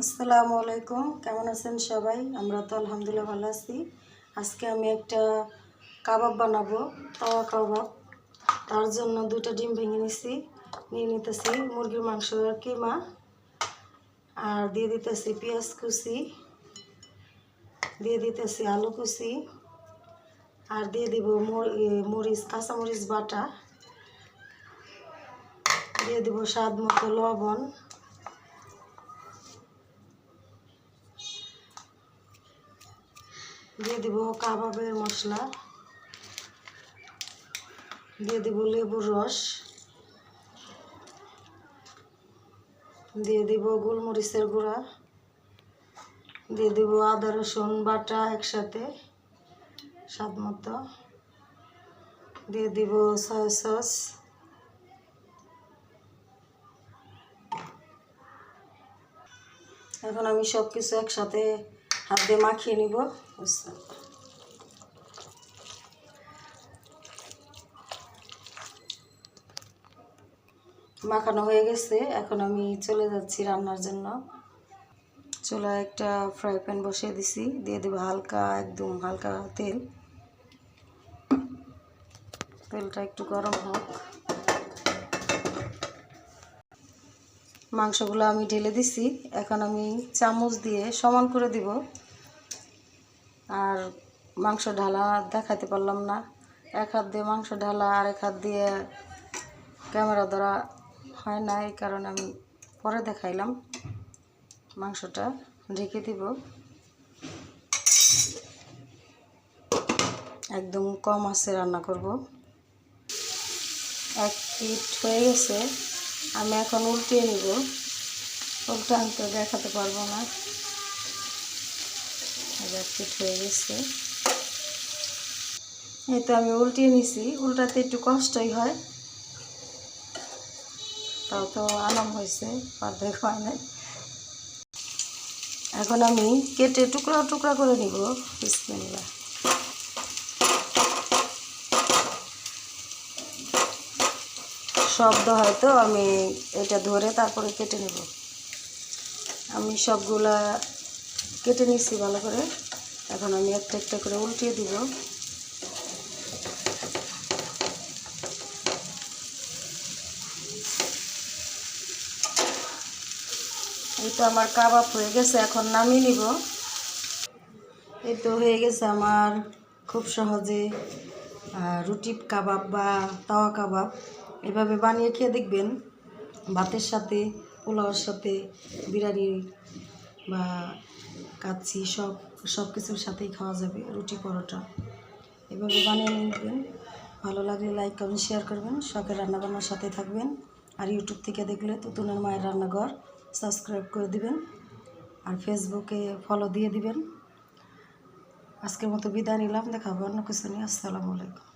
আসসালামু আলাইকুম। কেমন আছেন সবাই? আমরা তো আলহামদুলিল্লাহ ভালো আছি। আজকে আমি একটা কাবাব বানাবো, তাওয়া কাবাব। তার জন্য দুটো ডিম ভেঙে নিছি, নিয়ে নিতেছি মুরগির মাংস আর কিমা, আর দিয়ে দিতেছি পেঁয়াজ কুচি, দিয়ে দিতেছি আলু কুচি, আর দিয়ে দিব মরিচ কাঁচামরিচ বাটা, দিয়ে দিব স্বাদ মতো লবণ দিয়ে দিব কাবাবের মশলা। দিয়ে দিব লেবুর রস। দিয়ে দিব গোলমরিচের গুঁড়া। দিয়ে দিব আদা, রসুন, বাটা একসাথে স্বাদ মতো। দিয়ে দিব সয়া সস। এখন আমি সব কিছু একসাথে হাত দিয়ে মাখিয়ে নিব। মাখানো হয়ে গেছে। এখন আমি চলে যাচ্ছি রান্নার জন্য। চুলায় একটা ফ্রাই প্যান বসিয়ে দিছি। দিয়ে দেবো হালকা, একদম হালকা তেল। তেলটা একটু গরম হোক। মাংসগুলো আমি ঢেলে দিছি। এখন আমি চামচ দিয়ে সমান করে দিব। আর মাংস ঢালা দেখাতে পারলাম না। এক হাত দিয়ে মাংস ঢালা আর এক হাত দিয়ে ক্যামেরা ধরা হয় না, এই কারণে আমি পরে দেখাইলাম মাংসটা। ঢেকে দিব। একদম কম আছে রান্না করব। এক পিট হয়ে গেছে। আমি এখন উল্টিয়ে নিব। উল্টা আনতে দেখাতে পারব না। এক পিঠ হয়ে গেছে। এই তো আমি উল্টিয়ে নিছি, উল্টাতে একটু কষ্টই হয়। তাও তো আরাম হয়েছে অর্ধেক হয় নাই। এখন আমি কেটে টুকরা টুকরা করে নিব বিসমিল্লাহ শব্দ হয়তো আমি এটা ধরে তারপরে কেটে নেব। আমি সবগুলা কেটে নিচ্ছি ভালো করে। এখন আমি একটা একটা করে উল্টিয়ে দিব। তো আমার কাবাব হয়ে গেছে, এখন নামিয়ে নিব। এই তো হয়ে গেছে আমার খুব সহজে রুটি কাবাব বা তাওয়া কাবাব। এভাবে বানিয়ে খেয়ে দেখবেন, ভাতের সাথে পোলাওর সাথে বিরিয়ানি বা কাচ্ছি সব সব কিছুর সাথেই খাওয়া যাবে রুটি পরোটা। এভাবে বানিয়ে নেবেন ভালো লাগলে লাইক কমেন্ট শেয়ার করবেন। শখের রান্নাবান্নার সাথে থাকবেন। আর ইউটিউব থেকে দেখলে তুতুনের মায়ের রান্নাঘর সাবস্ক্রাইব করে দিবেন। আর ফেসবুকে ফলো দিয়ে দিবেন। আজকের মতো বিদায় নিলাম। দেখাবো অন্য কিছু নিয়ে। আসসালামু আলাইকুম।